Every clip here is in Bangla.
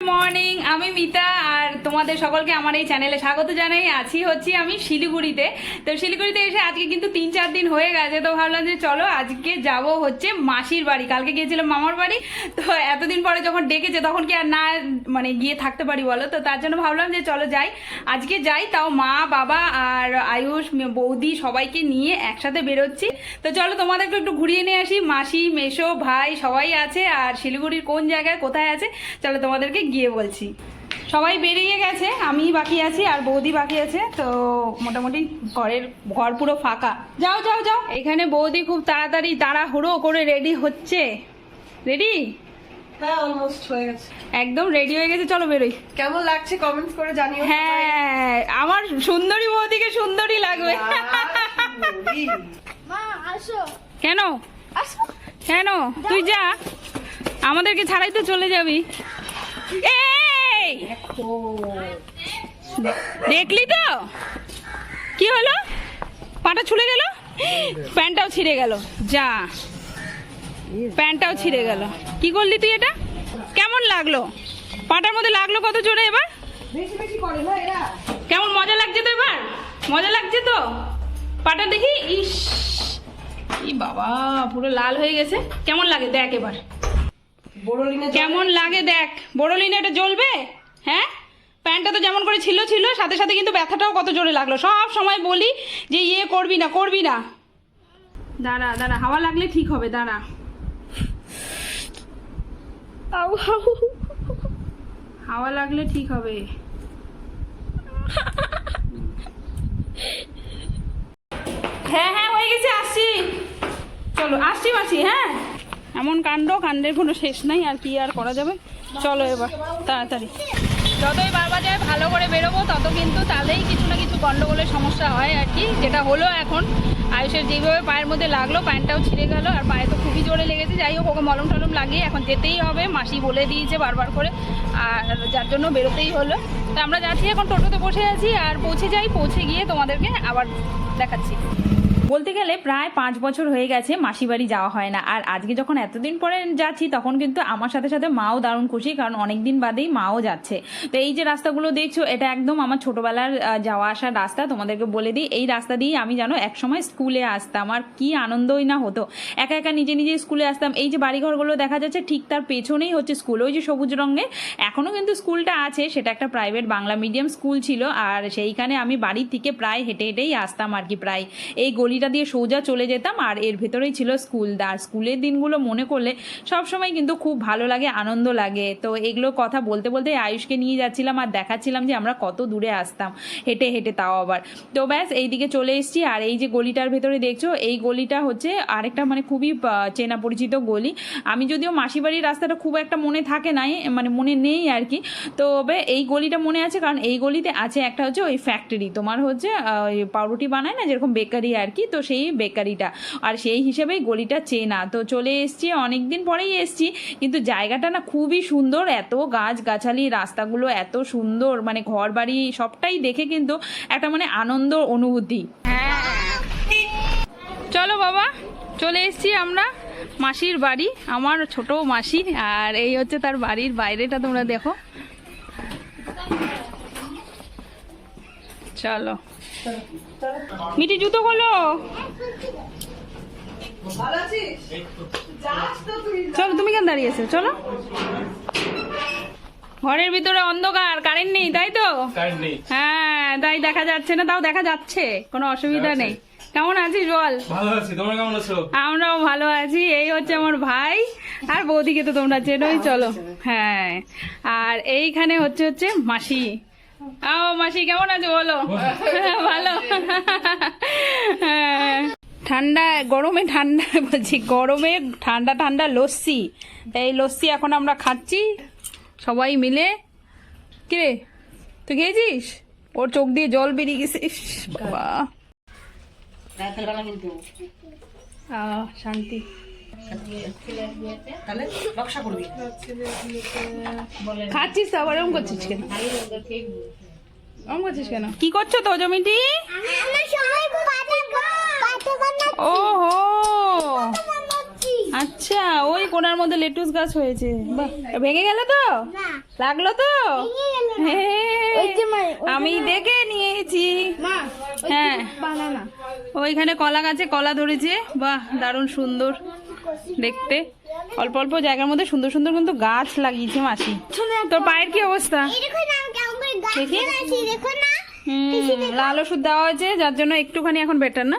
মর্নিং আমি মিতা আর তোমাদের সকলকে আমার এই চ্যানেলে স্বাগত জানাই। আছি হচ্ছি আমি শিলিগুড়িতে। তো শিলিগুড়িতে এসে আজকে কিন্তু তিন চার দিন হয়ে গেছে, তো ভাবলাম যে চলো আজকে যাব হচ্ছে মাসির বাড়ি। কালকে গিয়েছিলাম মামার বাড়ি, তো এতদিন পরে যখন ডেকেছে তখন কি আর না মানে গিয়ে থাকতে পারি বলো? তো তার জন্য ভাবলাম যে চলো যাই। আজকে যাই, তাও মা, বাবা আর আয়ুষ, বৌদি সবাইকে নিয়ে একসাথে বেরোচ্ছি। তো চলো তোমাদেরকে একটু ঘুরিয়ে নিয়ে আসি। মাসি, মেশো, ভাই সবাই আছে, আর শিলিগুড়ির কোন জায়গায় কোথায় আছে, চলো তোমাদেরকে গিয়ে বলছি। সবাই বেরিয়ে গেছে আমি বাকি আছি আর বৌদি বাকি আছে তো মোটামুটি ঘরের ঘর পুরো ফাঁকা। যাও যাও যাও। এখানে বৌদি খুব তাড়াতাড়ি তাড়াহুড়ো করে রেডি হচ্ছে। রেডি হ্যাঁ অলমোস্ট হয়ে গেছে। একদম রেডি হয়ে গেছে চলো বেরোই। কেমন লাগছে কমেন্টস করে জানিও হ্যাঁ আমার সুন্দরী বৌদিকে সুন্দরী লাগবে। মা আসো। কেন? আসো। কেন? তুই যা। আমাদেরকে ছাড়াই তো চলে যাবি। এই দেখলি তো? কি হলো? পাটা ছুড়ে গেল? প্যান্টটাও ছিঁড়ে গেল। যা। প্যান্টটাও ছিঁড়ে গেল। কি করলি তুই এটা? কেমন লাগল? পাটার মধ্যে লাগল কত জোরে এবার? কেমন মজা লাগছে তো এবার? মজা লাগছে তো? পাটা দেখি? ইস। ই বাবা পুরো লাল হয়ে গেছে। কেমন লাগে দেখ এবার। কেমন লাগে দেখ। বড়লিনে এটা জ্বলবে? হ্যাঁ? প্যান্টটা তো যেমন করে ছিল ছিল সাথে সাথে কিন্তু ব্যথাটাও কত জোরে লাগল। সব সময় বলি যে ইয়ে করবি না করবি না। দাঁড়া দাঁড়া হাওয়া লাগলে ঠিক হবে দাঁড়া। আউ। হাওয়া লাগলে ঠিক হবে। হ্যাঁ হ্যাঁ হয়ে গেছে আসছি। চলো আসছি মাসি হ্যাঁ? এমন কাণ্ড কাণ্ডের কোনো শেষ নাই আর কি আর করা যাবে? চলো এবার তাড়াতাড়ি। যতই বারবার যায়, ভালো করে বেরোবো, তত কিন্তু তাহলেই কিছু না কিছু গন্ডগোলের সমস্যা হয় আর কি। যেটা হলো এখন, আয়ুষের যেভাবে পায়ের মধ্যে লাগল, প্যান্টটাও ছিঁড়ে গেল, আর পায়ে তো খুবই জোরে লেগেছে। যাই হোক, ওকে মলম টলম লাগিয়ে এখন যেতেই হবে, মাসি বলে দিয়েছে বারবার করে, আর যার জন্য বেরোতেই হলো। তো আমরা যাচ্ছি এখন টোটোতে বসে আছি, আর পৌঁছে যাই, পৌঁছে গিয়ে তোমাদেরকে আবার দেখাচ্ছি। বলতে গেলে প্রায় পাঁচ বছর হয়ে গেছে মাসি বাড়ি যাওয়া হয় না। আর আজকে যখন এতদিন পরে যাচ্ছি, তখন কিন্তু আমার সাথে সাথে মাও দারুণ খুশি, কারণ অনেক দিন বাদেই মাও যাচ্ছে। তো এই যে রাস্তাগুলো দেখছ, এটা একদম আমার ছোটবেলার যাওয়া আসার রাস্তা। তোমাদেরকে বলে দিই, এই রাস্তা দিয়েই আমি জানো একসময় স্কুলে আসতাম। আর কি আনন্দই না হতো। একা একা নিজে নিজে স্কুলে আসতাম। এই যে বাড়িঘরগুলো দেখা যাচ্ছে, ঠিক তার পেছনেই হচ্ছে স্কুল। ওই যে সবুজ রঙের এখনও কিন্তু স্কুলটা আছে। সেটা একটা প্রাইভেট বাংলা মিডিয়াম স্কুল ছিল। আর সেইখানে আমি বাড়ি থেকে প্রায় হেঁটে হেঁটেই আসতাম আর কি প্রায়। এই গলিটা দিয়ে সোজা চলে যেতাম আর এর ভেতরেই ছিল স্কুল। আর স্কুলের দিনগুলো মনে করলে সব সময় কিন্তু খুব ভালো লাগে, আনন্দ লাগে। তো এগুলো কথা বলতে বলতে আয়ুষকে নিয়ে যাচ্ছিলাম আর দেখাচ্ছিলাম যে আমরা কত দূরে আসতাম, হেঁটে হেঁটে তাও আবার। তো ব্যাস, এইদিকে চলে এসেছি আর এই যে গলিটার ভেতরে দেখছ, এই গলিটা হচ্ছে আরেকটা মানে খুবই চেনা পরিচিত গলি। আমি যদিও মাসি বাড়ির রাস্তাটা খুব একটা মনে থাকে নাই মানে মনে নেই আর কি। তবে এই গলিটা মনে আছে কারণ এই গলিতে আছে একটা হচ্ছে ওই ফ্যাক্টরি তোমার হচ্ছে পাউরুটি বানায় না, যেরকম বেকারি আর কি তো সেই বেকারিটা। আর সেই হিসেবেই গলিটা চেনা। তো চলে এসছি অনেক দিন পরেই এসছি, কিন্তু জায়গাটা না খুবই সুন্দর। এত গাছ গাছালি রাস্তাগুলো এত সুন্দর মানে ঘর বাড়ি সবটাই দেখে কিন্তু একটা মানে আনন্দ অনুভূতি। চলো বাবা, চলে এসছি আমরা মাসির বাড়ি, আমার ছোট মাসি, আর এই হচ্ছে তার বাড়ির বাইরেটা তোমরা দেখো। চলো। মিটি জুতো খোলো। চলো তুমি কেন দাঁড়িয়েছো চলো। ঘরের ভিতরে অন্ধকার কারেন্ট নেই তাই তো? হ্যাঁ তাই দেখা যাচ্ছে না তাও দেখা যাচ্ছে কোনো অসুবিধা নেই। কেমন আছিস বল? ভালো আছি তোমরা কেমন আছো? আমরাও ভালো আছি এই হচ্ছে আমার ভাই আর বৌদিকে তো তোমরা চেনোই চলো। হ্যাঁ আর এইখানে হচ্ছে হচ্ছে মাসি। ও মাসি কেমন আছো বলো? ভালো। হ্যাঁ। ঠান্ডা গরমে ঠান্ডা বলছি গরমে ঠান্ডা ঠান্ডা লস্যি। এই লস্যি এখন আমরা খাচ্ছি সবাই মিলে। কিরে তুই খেয়েছিস? ওর চোখ দিয়ে জল বেরিয়ে গেছে। ইস, বাবা। আহ, শান্তি। তাহলে নকশা করবি। খাচ্ছিস তো আবার এরকম করছিস কেন? করছিস কেন? কি করছ তো জমিটি? আমরা সবাই পাতা পাতা বানাচ্ছি। ও হো আচ্ছা ওই কোনার মধ্যে লেটুস গাছ হয়েছে। বাহ ভেঙে গেল তো? লাগল তো? হে, ওই যে মা আমি দেখে নিয়েছি। হ্যাঁ। বানানা। ওইখানে কলা গাছে কলা ধরেছে। বাহ দারুণ সুন্দর দেখতে। অল্প অল্প জায়গার মধ্যে সুন্দর সুন্দর কিন্তু গাছ লাগিয়েছে মাসি। তোর পায়ের কি অবস্থা? লাল ওষুধ দেওয়া হয়েছে যার জন্য একটুখানি এখন বেটার না?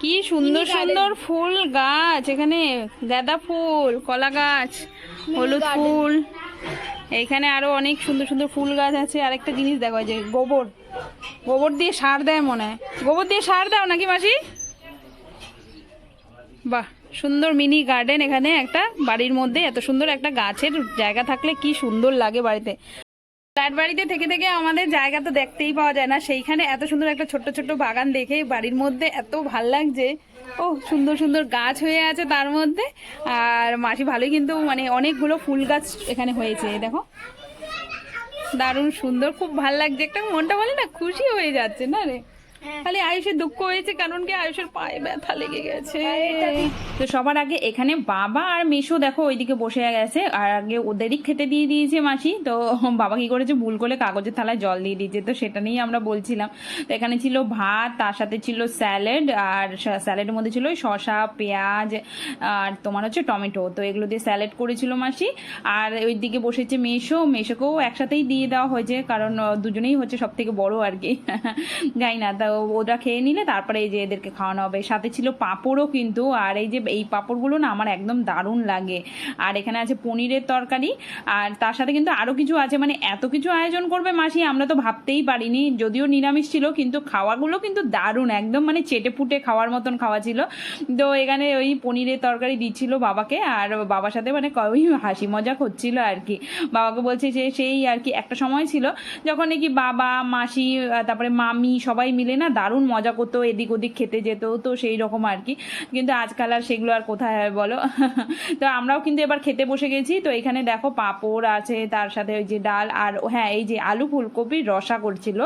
কি সুন্দর সুন্দর ফুল গাছ এখানে গাঁদা ফুল কলা গাছ হলুদ ফুল। এইখানে আরও অনেক সুন্দর সুন্দর ফুল গাছ আছে। আরেকটা জিনিস দেখো যে গোবর। গোবর দিয়ে সার দেয় মনে হয়। গোবর দিয়ে সার দাও নাকি মাসি? বাহ, সুন্দর মিনি গার্ডেন এখানে একটা বাড়ির মধ্যে। এত সুন্দর একটা গাছের জায়গা থাকলে কি সুন্দর লাগে বাড়িতে। ফ্ল্যাট বাড়িতে থেকে থেকে আমাদের জায়গা তো দেখতেই পাওয়া যায় না। সেইখানে এত সুন্দর একটা ছোট্ট ছোট্ট বাগান দেখে বাড়ির মধ্যে এত ভালো লাগছে। ও সুন্দর সুন্দর গাছ হয়ে আছে তার মধ্যে। আর মাসি ভালোই কিন্তু মানে অনেকগুলো ফুল গাছ এখানে হয়েছে দেখো। দারুণ সুন্দর, খুব ভালো লাগছে। একটা মনটা বলে না, খুশি হয়ে যাচ্ছে, না রে? খালি আয়ুষের দুঃখ হয়েছে কারণ কি আয়ুষের পায়ে ব্যথা লেগে গেছে। তো সবার আগে এখানে বাবা আর মেশো দেখো ওইদিকে বসে গেছে। আর আগে ওদেরই খেতে দিয়ে দিয়েছে মাসি। তো বাবা কি করেছে? ভুল করে কাগজের থালায় জল দিয়ে দিয়েছে। তো সেটা নিয়েই আমরা বলছিলাম। তো এখানে ছিল ভাত তার সাথে ছিল স্যালাড। আর স্যালাডের মধ্যে ছিল ওই শসা পেঁয়াজ আর তোমার হচ্ছে টমেটো। তো এগুলো দিয়ে স্যালাড করেছিল মাসি। আর ওই দিকে বসেছে মেশো মেশোকেও একসাথেই দিয়ে দেওয়া হয়েছে। কারণ দুজনেই হচ্ছে সব থেকে বড় আর কি। যাই না তা ওরা খেয়ে নিলে তারপরে এই যে এদেরকে খাওয়ানো হবে। সাথে ছিল পাঁপড়ও কিন্তু, আর এই যে এই পাঁপড়গুলো না আমার একদম দারুণ লাগে। আর এখানে আছে পনিরের তরকারি, আর তার সাথে কিন্তু আরও কিছু আছে। মানে এত কিছু আয়োজন করবে মাসি, আমরা তো ভাবতেই পারিনি। যদিও নিরামিষ ছিল, কিন্তু খাওয়াগুলো কিন্তু দারুণ, একদম মানে চেটে ফুটে খাওয়ার মতন খাওয়া ছিল। তো এখানে ওই পনিরের তরকারি দিচ্ছিল বাবাকে, আর বাবার সাথে মানে ওই হাসি মজা হচ্ছিল আর কি। বাবাকে বলছে যে সেই আর কি একটা সময় ছিল, যখন নাকি বাবা, মাসি তারপরে মামি সবাই মিলে না, দারুণ মজা করতো, এদিক ওদিক খেতে যেত, তো সেই রকম আর কি। কিন্তু আজকাল আর সেগুলো আর কোথায় হয় বলো? তো আমরাও কিন্তু এবার খেতে বসে গেছি। তো এখানে দেখো পাঁপড় আছে, তার সাথে ওই যে ডাল, আর হ্যাঁ এই যে আলু ফুলকপির রসা করছিল।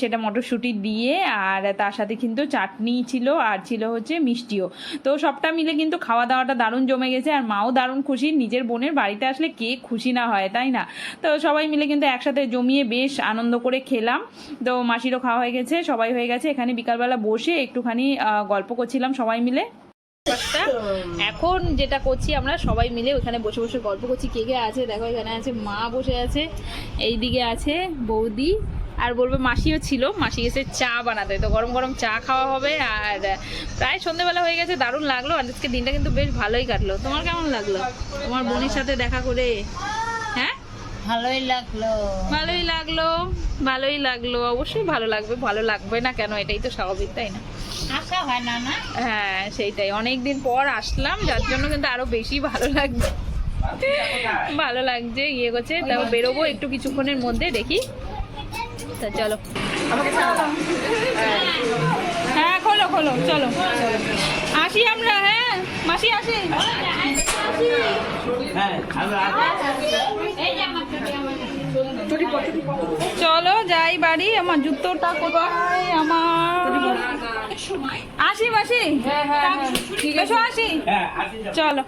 সেটা মটরশুঁটি দিয়ে, আর তার সাথে কিন্তু চাটনি ছিল, আর ছিল হচ্ছে মিষ্টিও। তো সবটা মিলে কিন্তু খাওয়া দাওয়াটা দারুণ জমে গেছে, আর মাও দারুণ খুশি। নিজের বোনের বাড়িতে আসলে কে খুশি না হয়, তাই না? তো সবাই মিলে কিন্তু একসাথে জমিয়ে বেশ আনন্দ করে খেলাম। তো মাসিরও খাওয়া হয়ে গেছে, সবাই হয়ে গেছে, এখানে বিকালবেলা বসে একটুখানি গল্প করছিলাম সবাই মিলে। এখন যেটা করছি আমরা সবাই মিলে ওখানে বসে বসে গল্প করছি, কে কে আছে? দেখো, এখানে আছে মা বসে আছে এই দিকে আছে বৌদি, আর বলব মাসিও ছিল। মাসি এসে চা বানাতে, তো গরম গরম চা খাওয়া হবে, আর প্রায় সন্ধেবেলা হয়ে গেছে, দারুণ লাগল আজকে দিনটা কিন্তু বেশ ভালোই কাটলো। তোমার কেমন লাগল? তোমার বোনের সাথে দেখা করে? ভালোই লাগল। ভালোই লাগল ভালোই লাগল। অবশ্যই ভালো লাগবে ভালো লাগবে না কেন? এটাই তো স্বাভাবিক তাই না? আসা হয় না না? হ্যাঁ সেইটাই। অনেকদিন পর আসলাম যার জন্য কিন্তু আরও বেশি ভালো লাগছে। ভালো লাগছে ইয়ে করছে। তারপর বেরোবো একটু কিছুক্ষণের মধ্যে দেখি। তা চলো। হ্যাঁ খোলো খোলো চলো। আসি আমরা হ্যাঁ। মাসি আসি। চলো যাই বাড়ি আমার জুতোটা কোথায়? আমার আসি মাসি ঠিক আছে। আসি। চলো।